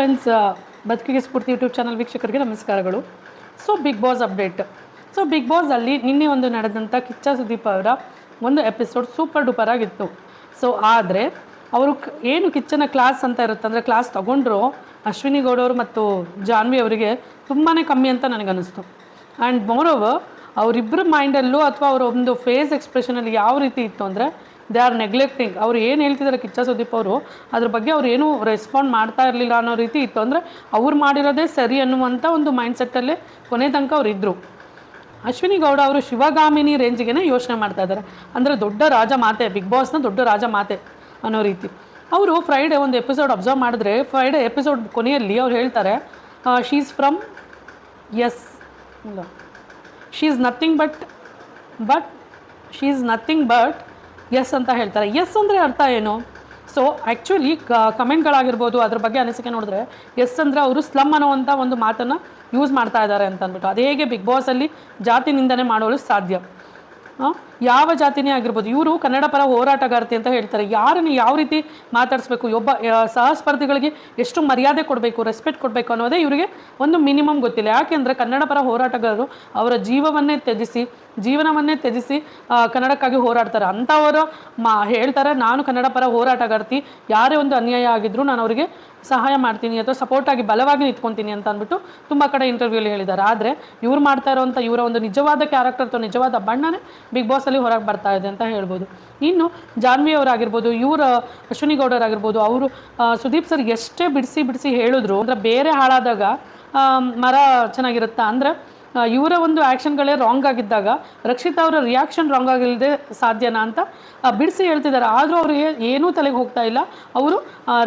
Friends ಬದುಕಿಗೆ ಸ್ಫೂರ್ತಿ YouTube channel ವೀಕ್ಷಕರಿಗೆ ನಮಸ್ಕಾರಗಳು. So big boss update so big ಬಾಸಲ್ಲಿ ನಿನ್ನೆ ಒಂದು ನಡೆದಂಥ ಕಿಚ್ಚ ಸುದೀಪ್ ಅವರ ಒಂದು ಎಪಿಸೋಡ್ ಸೂಪರ್ ಡೂಪರ್ ಆಗಿತ್ತು. ಸೊ ಆದರೆ ಅವರು ಏನು ಕಿಚ್ಚನ ಕ್ಲಾಸ್ ಅಂತ ಇರುತ್ತೆ ಅಂದರೆ ಕ್ಲಾಸ್ ತೊಗೊಂಡ್ರು ಅಶ್ವಿನಿ ಗೌಡವರು ಮತ್ತು ಜಾನ್ವಿ ಅವರಿಗೆ ತುಂಬಾ ಕಮ್ಮಿ ಅಂತ ನನಗನ್ನಿಸ್ತು. ಆ್ಯಂಡ್ ಮೋರ್ ಓವರ್ ಅವರಿಬ್ಬರ ಮೈಂಡಲ್ಲೂ ಅಥವಾ ಅವರ ಒಂದು ಫೇಸ್ ಎಕ್ಸ್ಪ್ರೆಷನಲ್ಲಿ ಯಾವ ರೀತಿ ಇತ್ತು ಅಂದರೆ ದೇ ಆರ್ ನೆಗ್ಲೆಕ್ಟಿಂಗ್ ಅವ್ರು ಏನು ಹೇಳ್ತಿದ್ದಾರೆ ಕಿಚ್ಚ ಸುದೀಪ್ ಅವರು, ಅದ್ರ ಬಗ್ಗೆ ಅವ್ರು ಏನೂ ರೆಸ್ಪಾಂಡ್ ಮಾಡ್ತಾ ಇರಲಿಲ್ಲ ಅನ್ನೋ ರೀತಿ ಇತ್ತು ಅಂದರೆ ಅವ್ರು ಮಾಡಿರೋದೇ ಸರಿ ಅನ್ನುವಂಥ ಒಂದು ಮೈಂಡ್ಸೆಟ್ಟಲ್ಲೇ ಕೊನೆ ತನಕ ಅವ್ರು ಇದ್ದರು ಅಶ್ವಿನಿ ಗೌಡ ಅವರು ಶಿವಗಾಮಿನಿ ರೇಂಜಿಗೆ ಯೋಚನೆ ಮಾಡ್ತಾ ಇದ್ದಾರೆ ಅಂದರೆ ದೊಡ್ಡ ರಾಜ ಮಾತೆ ಬಿಗ್ ಬಾಸ್ನ ದೊಡ್ಡ ರಾಜ ಮಾತೆ ಅನ್ನೋ ರೀತಿ. ಅವರು ಫ್ರೈಡೆ ಒಂದು ಎಪಿಸೋಡ್ ಅಬ್ಸರ್ವ್ ಮಾಡಿದ್ರೆ ಫ್ರೈಡೆ ಎಪಿಸೋಡ್ ಕೊನೆಯಲ್ಲಿ ಅವ್ರು ಹೇಳ್ತಾರೆ she's from S she is nothing but but she is nothing but S ಅಂತ ಹೇಳ್ತಾರೆ. ಎಸ್ ಅಂದರೆ ಅರ್ಥ ಏನು? ಸೊ ಆ್ಯಕ್ಚುಲಿ ಕಮೆಂಟ್ಗಳಾಗಿರ್ಬೋದು, ಅದ್ರ ಬಗ್ಗೆ ಅನಿಸಿಕೆ ನೋಡಿದ್ರೆ ಎಸ್ ಅಂದರೆ ಅವರು ಸ್ಲಮ್ ಅನ್ನೋವಂಥ ಒಂದು ಮಾತನ್ನು ಯೂಸ್ ಮಾಡ್ತಾ ಇದ್ದಾರೆ ಅಂತ ಅಂದ್ಬಿಟ್ಟು ಅದು ಹೇಗೆ ಬಿಗ್ ಬಾಸಲ್ಲಿ ಜಾತಿ ನಿಂದನೆ ಮಾಡಲು ಸಾಧ್ಯ. ಯಾವ ಜಾತಿನೇ ಆಗಿರ್ಬೋದು, ಇವರು ಕನ್ನಡ ಪರ ಹೋರಾಟಗಾರ್ತಿ ಅಂತ ಹೇಳ್ತಾರೆ. ಯಾರನ್ನು ಯಾವ ರೀತಿ ಮಾತಾಡಿಸ್ಬೇಕು, ಒಬ್ಬ ಸಹಸ್ಪರ್ಧಿಗಳಿಗೆ ಎಷ್ಟು ಮರ್ಯಾದೆ ಕೊಡಬೇಕು ರೆಸ್ಪೆಕ್ಟ್ ಕೊಡಬೇಕು ಅನ್ನೋದೇ ಇವರಿಗೆ ಒಂದು ಮಿನಿಮಮ್ ಗೊತ್ತಿಲ್ಲ. ಯಾಕೆಂದರೆ ಕನ್ನಡ ಪರ ಹೋರಾಟಗಾರರು ಅವರ ಜೀವವನ್ನೇ ತ್ಯಜಿಸಿ, ಜೀವನವನ್ನೇ ತ್ಯಜಿಸಿ ಕನ್ನಡಕ್ಕಾಗಿ ಹೋರಾಡ್ತಾರೆ. ಅಂಥವರು ಮಾ, ಹೇಳ್ತಾರೆ, ನಾನು ಕನ್ನಡ ಪರ ಹೋರಾಟಗಾರ್ತಿ, ಯಾರೇ ಒಂದು ಅನ್ಯಾಯ ಆಗಿದ್ದರೂ ನಾನು ಅವರಿಗೆ ಸಹಾಯ ಮಾಡ್ತೀನಿ ಅಥವಾ ಸಪೋರ್ಟಾಗಿ ಬಲವಾಗಿ ನಿಂತ್ಕೊತೀನಿ ಅಂತ ಅಂದ್ಬಿಟ್ಟು ತುಂಬ ಕಡೆ ಇಂಟರ್ವ್ಯೂಲಿ ಹೇಳಿದ್ದಾರೆ. ಆದರೆ ಇವ್ರು ಮಾಡ್ತಾ ಇರೋವಂಥ ಇವರ ಒಂದು ನಿಜವಾದ ಕ್ಯಾರೆಕ್ಟರ್ ಅಥವಾ ನಿಜವಾದ ಬಣ್ಣನೇ ಬಿಗ್ ಬಾಸಲ್ಲಿ ಹೊರಗೆ ಬರ್ತಾ ಇದೆ ಅಂತ ಹೇಳ್ಬೋದು. ಇನ್ನು ಜಾನ್ವಿ ಅವರಾಗಿರ್ಬೋದು, ಇವರ ಅಶ್ವಿನಿ ಗೌಡರಾಗಿರ್ಬೋದು ಅವರು ಸುದೀಪ್ ಸರ್ ಎಷ್ಟೇ ಬಿಡಿಸಿ ಬಿಡಿಸಿ ಹೇಳಿದ್ರು, ಅಂದರೆ ಬೇರೆ ಹಾಳಾದಾಗ ಮರ ಚೆನ್ನಾಗಿರುತ್ತಾ? ಅಂದರೆ ಇವರ ಒಂದು ಆ್ಯಕ್ಷನ್ಗಳೇ ರಾಂಗ್ ಆಗಿದ್ದಾಗ ರಕ್ಷಿತಾ ಅವರ ರಿಯಾಕ್ಷನ್ ರಾಂಗ್ ಆಗಿಲ್ಲದೆ ಸಾಧ್ಯನಾ ಅಂತ ಬಿಡಿಸಿ ಹೇಳ್ತಿದ್ದಾರೆ. ಆದರೂ ಅವರು ಏನೂ ತಲೆಗೆ ಹೋಗ್ತಾ ಇಲ್ಲ. ಅವರು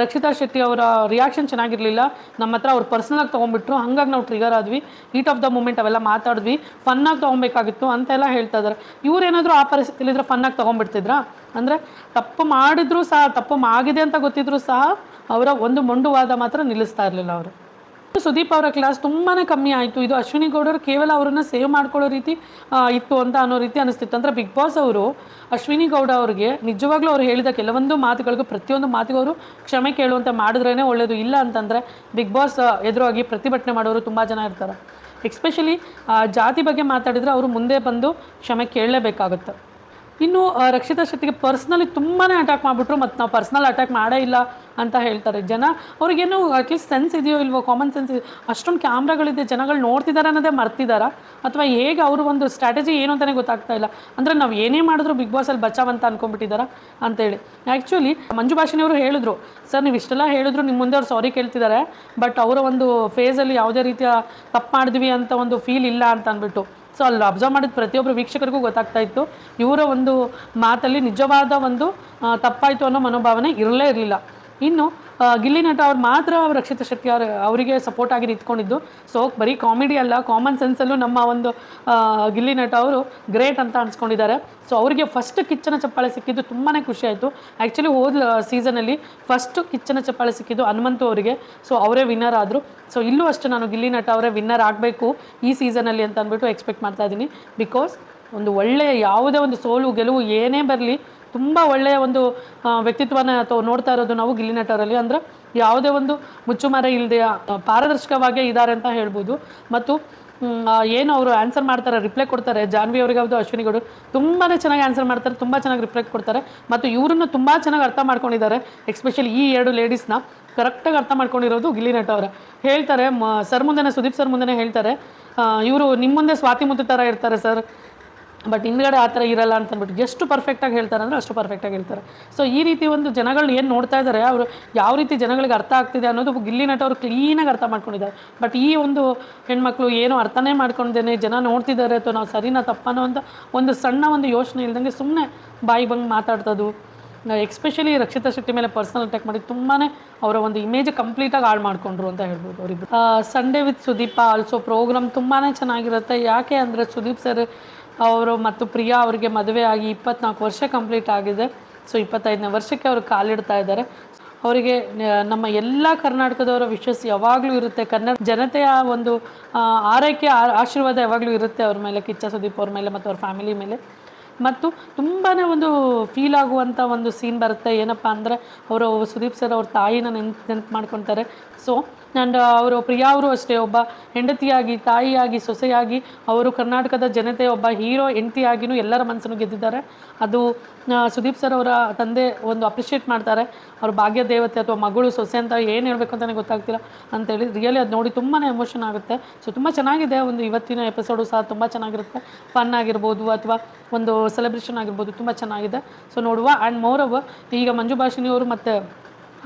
ರಕ್ಷಿತಾ ಶೆಟ್ಟಿ ಅವರ ರಿಯಾಕ್ಷನ್ ಚೆನ್ನಾಗಿರಲಿಲ್ಲ. ನಮ್ಮ ಹತ್ರ ಅವ್ರು ಪರ್ಸ್ನಲಾಗಿ ತೊಗೊಂಡ್ಬಿಟ್ರು. ಹಾಗಾಗಿ ನಾವು ಟ್ರಿಗರ್ ಆದ್ವಿ. ಹೀಟ್ ಆಫ್ ದ ಮೂಮೆಂಟ್ ಅವೆಲ್ಲ ಮಾತಾಡಿದ್ವಿ. ಫನ್ನಾಗಿ ತೊಗೊಬೇಕಾಗಿತ್ತು ಅಂತೆಲ್ಲ ಹೇಳ್ತಾ ಇದ್ದಾರೆ. ಇವರೇನಾದರೂ ಆ ಪರಿಸ್ಥಿತಿಲಿದ್ರೆ ಫನ್ನಾಗಿ ತೊಗೊಂಡ್ಬಿಡ್ತಿದ್ರಾ? ಅಂದರೆ ತಪ್ಪು ಮಾಡಿದ್ರು ಸಹ, ತಪ್ಪು ಆಗಿದೆ ಅಂತ ಗೊತ್ತಿದ್ರು ಸಹ ಅವರ ಒಂದು ಮೊಂಡುವಾದ ಮಾತ್ರ ನಿಲ್ಲಿಸ್ತಾ ಇರಲಿಲ್ಲ ಅವರು. ಸುದೀಪ್ ಅವರ ಕ್ಲಾಸ್ ತುಂಬಾ ಕಮ್ಮಿ ಆಯಿತು. ಇದು ಅಶ್ವಿನಿ ಗೌಡರು ಕೇವಲ ಅವರನ್ನು ಸೇವ್ ಮಾಡ್ಕೊಳ್ಳೋ ರೀತಿ ಇತ್ತು ಅಂತ ಅನ್ನೋ ರೀತಿ ಅನಿಸ್ತಿತ್ತು. ಅಂದರೆ ಬಿಗ್ ಬಾಸ್ ಅವರು ಅಶ್ವಿನಿ ಗೌಡ ಅವರಿಗೆ ನಿಜವಾಗ್ಲೂ ಅವ್ರು ಹೇಳಿದ ಕೆಲವೊಂದು ಮಾತುಗಳಿಗೂ ಪ್ರತಿಯೊಂದು ಮಾತಿಗೂ ಅವರು ಕ್ಷಮೆ ಕೇಳುವಂತೆ ಮಾಡಿದ್ರೇ ಒಳ್ಳೆಯದು ಇಲ್ಲ ಅಂತಂದರೆ ಬಿಗ್ ಬಾಸ್ ಎದುರಾಗಿ ಪ್ರತಿಭಟನೆ ಮಾಡೋರು ತುಂಬ ಜನ ಇರ್ತಾರೆ. ಎಕ್ಸ್ಪೆಷಲಿ ಜಾತಿ ಬಗ್ಗೆ ಮಾತಾಡಿದರೆ ಅವರು ಮುಂದೆ ಬಂದು ಕ್ಷಮೆ ಕೇಳಲೇಬೇಕಾಗುತ್ತೆ. ಇನ್ನು ರಕ್ಷಿತಾ ಶೆಟ್ಟಿಗೆ ಪರ್ಸ್ನಲಿ ತುಂಬಾ ಅಟ್ಯಾಕ್ ಮಾಡಿಬಿಟ್ರು, ಮತ್ತು ನಾವು ಪರ್ಸ್ನಲ್ ಅಟ್ಯಾಕ್ ಮಾಡೇ ಇಲ್ಲ ಅಂತ ಹೇಳ್ತಾರೆ ಜನ. ಅವ್ರಿಗೇನು ಅಟ್ಲೀಸ್ಟ್ ಸೆನ್ಸ್ ಇದೆಯೋ ಇಲ್ವೋ ಕಾಮನ್ ಸೆನ್ಸ್ ಅಷ್ಟೊಂದು ಕ್ಯಾಮ್ರಾಗಳಿದೆ ಜನಗಳು ನೋಡ್ತಿದ್ದಾರೆ ಅನ್ನೋದೇ ಮರ್ತಿದ್ದಾರಾ ಅಥವಾ ಹೇಗೆ ಅವರು ಒಂದು ಸ್ಟ್ರಾಟಜಿ ಏನು ಅಂತಲೇ ಗೊತ್ತಾಗ್ತಾ ಇಲ್ಲ. ಅಂದರೆ ನಾವು ಏನೇ ಮಾಡಿದ್ರು ಬಿಗ್ ಬಾಸಲ್ಲಿ ಬಚಾವ್ ಅಂತ ಅನ್ಕೊಂಡ್ಬಿಟ್ಟಿದ್ದಾರಾ ಅಂತೇಳಿ ಆ್ಯಕ್ಚುಲಿ ಮಂಜು ಅವರು ಹೇಳಿದ್ರು, ಸರ್, ನೀವು ಇಷ್ಟೆಲ್ಲ ಹೇಳಿದ್ರು ನಿಮ್ಮ ಮುಂದೆ ಅವ್ರು ಸಾರಿ ಕೇಳ್ತಿದ್ದಾರೆ ಬಟ್ ಅವರ ಒಂದು ಫೇಸಲ್ಲಿ ಯಾವುದೇ ರೀತಿಯ ತಪ್ಪು ಮಾಡಿದ್ವಿ ಅಂತ ಒಂದು ಫೀಲ್ ಇಲ್ಲ ಅಂತ ಅಂದ್ಬಿಟ್ಟು. ಸೊ ಅಲ್ಲಿ ಅಬ್ಸರ್ವ್ ಮಾಡಿದ ಪ್ರತಿಯೊಬ್ಬರು ವೀಕ್ಷಕರಿಗೂ ಗೊತ್ತಾಗ್ತಾ ಇತ್ತು. ಇವರ ಒಂದು ಮಾತಲ್ಲಿ ನಿಜವಾದ ಒಂದು ತಪ್ಪಾಯಿತು ಅನ್ನೋ ಮನೋಭಾವನೆ ಇರಲೇ ಇರಲಿಲ್ಲ. ಇನ್ನು ಗಿಲ್ಲಿ ನಟ ಅವ್ರು ಮಾತ್ರ ರಕ್ಷಿತ ಶೆಟ್ಟಿ ಅವ್ರ, ಅವರಿಗೆ ಸಪೋರ್ಟ್ ಆಗಿ ನಿಂತ್ಕೊಂಡಿದ್ದು. ಸೊ ಬರೀ ಕಾಮಿಡಿ ಅಲ್ಲ ಕಾಮನ್ ಸೆನ್ಸಲ್ಲೂ ನಮ್ಮ ಒಂದು ಗಿಲ್ಲಿ ನಟ ಅವರು ಗ್ರೇಟ್ ಅಂತ ಅನ್ಸ್ಕೊಂಡಿದ್ದಾರೆ. ಸೊ ಅವರಿಗೆ ಫಸ್ಟ್ ಕಿಚ್ಚನ ಚಪ್ಪಾಳೆ ಸಿಕ್ಕಿದ್ದು ತುಂಬಾ ಖುಷಿ ಆಯಿತು. ಆ್ಯಕ್ಚುಲಿ ಹೋದ ಸೀಸನಲ್ಲಿ ಫಸ್ಟ್ ಕಿಚ್ಚನ ಚಪ್ಪಾಳೆ ಸಿಕ್ಕಿದ್ದು ಹನುಮಂತು ಅವರಿಗೆ. ಸೊ ಅವರೇ ವಿನ್ನರ್ ಆದರು. ಸೊ ಇಲ್ಲೂ ಅಷ್ಟೇ ನಾನು ಗಿಲ್ಲಿ ನಟ ಅವರೇ ವಿನ್ನರ್ ಆಗಬೇಕು ಈ ಸೀಸನಲ್ಲಿ ಅಂತ ಅಂದ್ಬಿಟ್ಟು ಎಕ್ಸ್ಪೆಕ್ಟ್ ಮಾಡ್ತಾ ಇದ್ದೀನಿ. ಬಿಕಾಸ್ ಒಂದು ಒಳ್ಳೆಯ ಯಾವುದೇ ಒಂದು ಸೋಲು, ಗೆಲುವು ಏನೇ ಬರಲಿ ತುಂಬ ಒಳ್ಳೆಯ ಒಂದು ವ್ಯಕ್ತಿತ್ವನ ಅಥವಾ ನೋಡ್ತಾ ಇರೋದು ನಾವು ಗಿಲ್ಲಿ ನಟರಲ್ಲಿ. ಅಂದರೆ ಯಾವುದೇ ಒಂದು ಮುಚ್ಚುಮರೆ ಇಲ್ಲದೆ ಪಾರದರ್ಶಕವಾಗೇ ಇದ್ದಾರೆ ಅಂತ ಹೇಳ್ಬೋದು. ಮತ್ತು ಏನು ಅವರು ಆನ್ಸರ್ ಮಾಡ್ತಾರೆ ರಿಪ್ಲೈ ಕೊಡ್ತಾರೆ. ಜಾನ್ವಿ ಅವ್ರಿಗೆ ಯಾವುದು ಅಶ್ವಿನಿ ಗೌಡರು ತುಂಬಾ ಚೆನ್ನಾಗಿ ಆನ್ಸರ್ ಮಾಡ್ತಾರೆ, ತುಂಬ ಚೆನ್ನಾಗಿ ರಿಪ್ಲೈ ಕೊಡ್ತಾರೆ. ಮತ್ತು ಇವರನ್ನು ತುಂಬ ಚೆನ್ನಾಗಿ ಅರ್ಥ ಮಾಡ್ಕೊಂಡಿದ್ದಾರೆ ಎಕ್ಸ್ಪೆಷಲಿ ಈ ಎರಡು ಲೇಡೀಸ್ನ ಕರೆಕ್ಟಾಗಿ ಅರ್ಥ ಮಾಡ್ಕೊಂಡಿರೋದು ಗಿಲ್ಲಿ ನಟ ಅವರ. ಹೇಳ್ತಾರೆ, ಮ, ಸರ್ ಮುಂದೆನೇ, ಸುದೀಪ್ ಸರ್ ಮುಂದೆನೇ ಹೇಳ್ತಾರೆ ಇವರು ನಿಮ್ಮ ಮುಂದೆ ಸ್ವಾತಿ ಮುತ್ತು ಥರ ಇರ್ತಾರೆ ಸರ್. ಬಟ್ ಹಿಂದ್ಗಡೆ ಆ ಥರ ಇರಲ್ಲ ಅಂತ ಅಂದ್ಬಿಟ್ಟು ಎಷ್ಟು ಪರ್ಫೆಕ್ಟಾಗಿ ಹೇಳ್ತಾರೆ ಅಂದರೆ ಅಷ್ಟು ಪರ್ಫೆಕ್ಟಾಗಿ ಹೇಳ್ತಾರೆ. ಸೊ ಈ ರೀತಿ ಒಂದು ಜನಗಳು ಏನು ನೋಡ್ತಾ ಇದ್ದಾರೆ ಅವರು ಯಾವ ರೀತಿ ಜನಗಳಿಗೆ ಅರ್ಥ ಆಗ್ತಿದೆ ಅನ್ನೋದು ಗಿಲ್ಲಿ ನಟ ಅವರು ಕ್ಲೀನಾಗಿ ಅರ್ಥ ಮಾಡ್ಕೊಂಡಿದ್ದಾರೆ. ಬಟ್ ಈ ಒಂದು ಹೆಣ್ಮಕ್ಳು ಏನೋ ಅರ್ಥನೇ ಮಾಡ್ಕೊಂಡೇನೆ, ಜನ ನೋಡ್ತಿದ್ದಾರೆ ಅಥವಾ ನಾವು ಸರಿನಾ ತಪ್ಪನೋ ಅಂತ ಒಂದು ಸಣ್ಣ ಒಂದು ಯೋಚನೆ ಇಲ್ದಂಗೆ ಸುಮ್ಮನೆ ಬಾಯಿ ಬಂದು ಮಾತಾಡ್ತದು. ಎಕ್ಸ್ಪೆಷಲಿ ರಕ್ಷಿತಾ ಶೆಟ್ಟಿ ಮೇಲೆ ಪರ್ಸನಲ್ ಅಟ್ಯಾಕ್ ಮಾಡಿ ತುಂಬಾ ಅವರ ಒಂದು ಇಮೇಜ್ ಕಂಪ್ಲೀಟಾಗಿ ಹಾಳು ಮಾಡಿಕೊಂಡ್ರು ಅಂತ ಹೇಳ್ಬೋದು ಅವರಿಬ್ಬರು Sunday with Sudeepa also program ತುಂಬಾ ಚೆನ್ನಾಗಿರುತ್ತೆ. ಯಾಕೆ ಅಂದರೆ ಸುದೀಪ್ ಸರ್ ಅವರು ಮತ್ತು ಪ್ರಿಯಾ ಅವರಿಗೆ ಮದುವೆ ಆಗಿ ಇಪ್ಪತ್ನಾಲ್ಕು ವರ್ಷ ಕಂಪ್ಲೀಟ್ ಆಗಿದೆ. ಸೊ, ಇಪ್ಪತ್ತೈದನೇ ವರ್ಷಕ್ಕೆ ಅವರು ಕಾಲಿಡ್ತಾ ಇದ್ದಾರೆ. ಅವರಿಗೆ ನಮ್ಮ ಎಲ್ಲ ಕರ್ನಾಟಕದವರ ವಿಶ್ವಾಸ ಯಾವಾಗಲೂ ಇರುತ್ತೆ. ಕನ್ನಡ ಜನತೆಯ ಒಂದು ಆರೈಕೆ ಆಶೀರ್ವಾದ ಯಾವಾಗಲೂ ಇರುತ್ತೆ. ಅವ್ರ ಮೇಲೆ, ಕಿಚ್ಚ ಸುದೀಪ್ ಅವ್ರ ಮೇಲೆ ಮತ್ತು ಅವ್ರ ಫ್ಯಾಮಿಲಿ ಮೇಲೆ. ಮತ್ತು ತುಂಬಾ ಒಂದು ಫೀಲ್ ಆಗುವಂಥ ಒಂದು ಸೀನ್ ಬರುತ್ತೆ. ಏನಪ್ಪ ಅಂದರೆ ಅವರು ಸುದೀಪ್ ಸರ್ ಅವ್ರ ತಾಯಿನ ನೆನ್ಪು ನೆನ್ಪು ಮಾಡ್ಕೊತಾರೆ. ಸೊ ಆ್ಯಂಡ್ ಅವರು ಪ್ರಿಯಾ ಅವರು ಅಷ್ಟೇ. ಒಬ್ಬ ಹೆಂಡತಿಯಾಗಿ, ತಾಯಿಯಾಗಿ, ಸೊಸೆಯಾಗಿ ಅವರು ಕರ್ನಾಟಕದ ಜನತೆ, ಒಬ್ಬ ಹೀರೋ ಹೆಂಡತಿಯಾಗಿಯೂ ಎಲ್ಲರ ಮನಸ್ಸನ್ನು ಗೆದ್ದಿದ್ದಾರೆ. ಅದು ಸುದೀಪ್ ಸರ್ ಅವರ ತಂದೆ ಒಂದು ಅಪ್ರಿಷಿಯೇಟ್ ಮಾಡ್ತಾರೆ. ಅವ್ರ ಭಾಗ್ಯ ದೇವತೆ ಅಥವಾ ಮಗಳು, ಸೊಸೆ ಅಂತ ಏನು ಹೇಳಬೇಕು ಅಂತಲೇ ಗೊತ್ತಾಗ್ತಿಲ್ಲ ಅಂತೇಳಿ ರಿಯಲಿ ಅದು ನೋಡಿ ತುಂಬಾ ಎಮೋಷನ್ ಆಗುತ್ತೆ. ಸೊ ತುಂಬ ಚೆನ್ನಾಗಿದೆ. ಒಂದು ಇವತ್ತಿನ ಎಪಿಸೋಡು ಸಹ ತುಂಬ ಚೆನ್ನಾಗಿರುತ್ತೆ. ಫನ್ ಆಗಿರ್ಬೋದು ಅಥವಾ ಒಂದು ಸೆಲೆಬ್ರೇಷನ್ ಆಗಿರ್ಬೋದು ತುಂಬ ಚೆನ್ನಾಗಿದೆ. ಸೊ ನೋಡುವ ಆ್ಯಂಡ್ ಮೋರ್ ಓವರ್ ಈಗ ಮಂಜು ಭಾಷಿನಿ ಅವರು ಮತ್ತು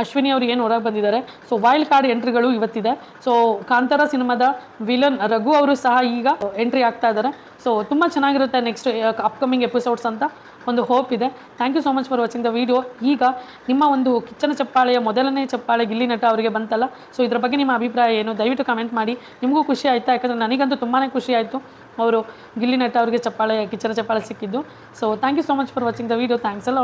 ಅಶ್ವಿನಿ ಅವರು ಏನು ಹೊರಗೆ ಬಂದಿದ್ದಾರೆ. ಸೊ ವೈಲ್ಡ್ ಕಾರ್ಡ್ ಎಂಟ್ರಿಗಳು ಇವತ್ತಿದೆ. ಸೊ ಕಾಂತಾರ ಸಿನಿಮಾದ ವಿಲನ್ ರಘು ಅವರು ಸಹ ಈಗ ಎಂಟ್ರಿ ಆಗ್ತಾ ಇದ್ದಾರೆ. ಸೊ ತುಂಬ ಚೆನ್ನಾಗಿರುತ್ತೆ ನೆಕ್ಸ್ಟ್ ಅಪ್ಕಮಿಂಗ್ ಎಪಿಸೋಡ್ಸ್ ಅಂತ ಒಂದು ಹೋಪ್ ಇದೆ. Thank you so much for watching the video ಈಗ ನಿಮ್ಮ ಒಂದು ಕಿಚ್ಚನ ಚಪ್ಪಾಳೆಯ ಮೊದಲನೇ ಚಪ್ಪಾಳೆ ಗಿಲ್ಲಿ ನಟ ಅವರಿಗೆ ಬಂತಲ್ಲ. ಸೊ ಇದ್ರ ಬಗ್ಗೆ ನಿಮ್ಮ ಅಭಿಪ್ರಾಯ ಏನು? ದಯವಿಟ್ಟು ಕಮೆಂಟ್ ಮಾಡಿ. ನಿಮಗೂ ಖುಷಿ ಆಯಿತಾ? ಯಾಕಂದರೆ ನನಗಂತೂ ತುಂಬಾ ಖುಷಿ ಆಯಿತು ಅವರು ಗಿಲ್ಲಿ ನಟ ಅವರಿಗೆ ಚಪ್ಪಾಳೆ, ಕಿಚ್ಚನ ಚಪ್ಪಾಳೆ ಸಿಕ್ಕಿದ್ದು. So thank you so much for watching the video thanks ಅಲ್ಲ